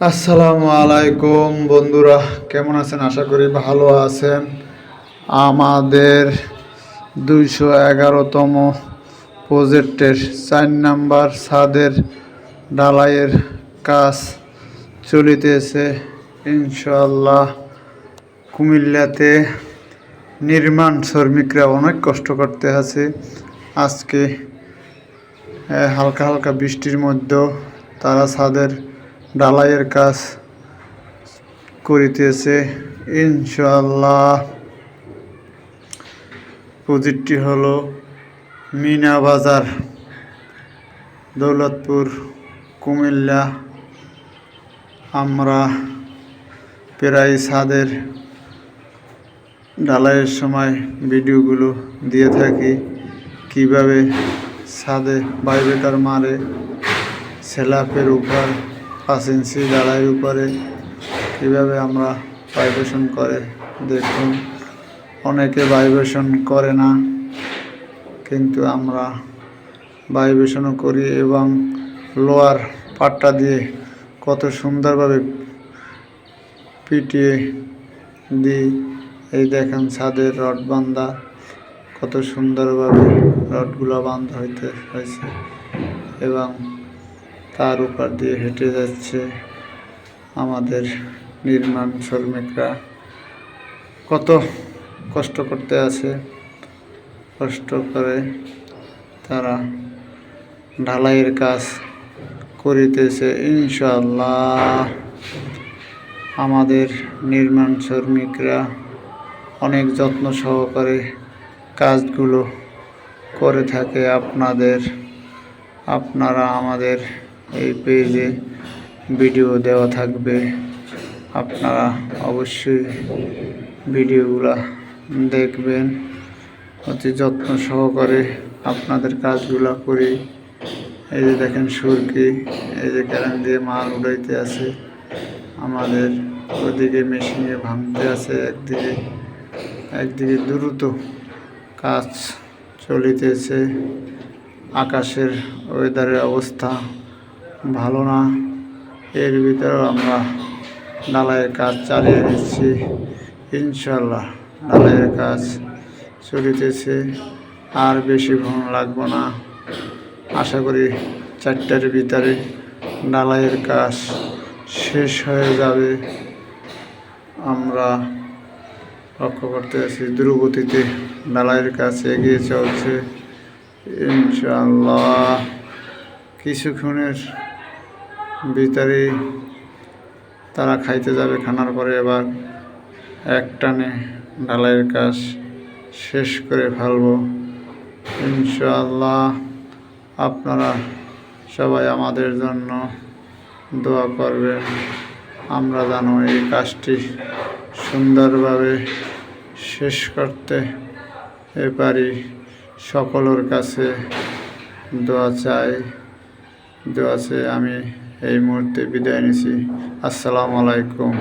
আসসালামু আলাইকুম বন্ধুরা, কেমন আছেন? আশা করি ভালো আছেন। আমাদের দুইশো এগারোতম প্রজেক্টের চার নাম্বার ছাদের ডালাইয়ের কাজ চলিতেছে। ইনশাল্লাহ কুমিল্লাতে নির্মাণ শ্রমিকরা অনেক কষ্ট করতে আছে। আজকে হালকা হালকা বৃষ্টির মধ্যেও তারা ছাদের ঢালাইয়ের কাজ করিতেছে ইনশাল্লাহ প্রজেক্টটি হলো মিনা বাজার, দৌলতপুর, কুমিল্লা। আমরা প্রায় ছাদের ঢালাইয়ের সময় ভিডিওগুলো দিয়ে থাকি, কীভাবে ছাদে ভাইব্রেটার মারে, সেলাপের উপর পাঁচ ইঞ্চি ঢালাইয়ের উপরে। কীভাবে আমরা ভাইব্রেশন করে। দেখুন, অনেকে ভাইব্রেশন করে না, কিন্তু আমরা ভাইব্রেশনও করি এবং লোয়ার পাট্টা দিয়ে কত সুন্দরভাবে পিটিয়ে দিই। এই দেখেন ছাদের রড বান্ধা, কত সুন্দরভাবে রডগুলো বান্ধা হইতে হয়েছে এবং তার উপর দিয়ে হেঁটে যাচ্ছে আমাদের নির্মাণ শ্রমিকরা। কত কষ্ট করতে আছে, কষ্ট করে তারা ঢালাইয়ের কাজ করিতেছে ইনশাল্লাহ আমাদের নির্মাণ শ্রমিকরা অনেক যত্ন সহকারে কাজগুলো করে থাকে আপনাদের, আপনারা আমাদের এই পেজে ভিডিও দেওয়া থাকবে। আপনারা অবশ্যই ভিডিওগুলো দেখবেন। অতি যত্ন সহকারে আপনাদের কাজগুলো করি। এই যে দেখেন সুরকি, এই যে ক্যারেন দিয়ে মাল উড়াইতে আছে। আমাদের ওদিকে মেশিনে ভাঙতে আছে, একদিকে একদিকে দ্রুত কাজ চলিতেছে। আকাশের ওয়েদারের অবস্থা ভালো না। এর ভিতরেও আমরা ঢালাইয়ের কাজ চালিয়ে দিচ্ছি ইনশাল্লাহ ঢালাইয়ের কাজ চলিতেছে। আর বেশি ঘন লাগবো না। আশা করি চারটার ভিতরে ঢালাইয়ের কাজ শেষ হয়ে যাবে। আমরা লক্ষ্য করতে আছি দ্রুগতিতে ঢালাইয়ের কাজ এগিয়ে চলছে। ইনশাল্লাহ কিছুক্ষণের ভিতরে তারা খাইতে যাবে, খানার পরে এবার এক টানে ঢালাইয়ের কাজ শেষ করে ফেলব। ইনশাল্লাহ আপনারা সবাই আমাদের জন্য দোয়া করবেন। আমরা যেন এই কাজটি সুন্দরভাবে শেষ করতে পারি। সকলের কাছে দোয়া চাই। দোয়া চেয়ে আমি এই মুহূর্তে বিদায় নিছি। আসসালামু আলাইকুম।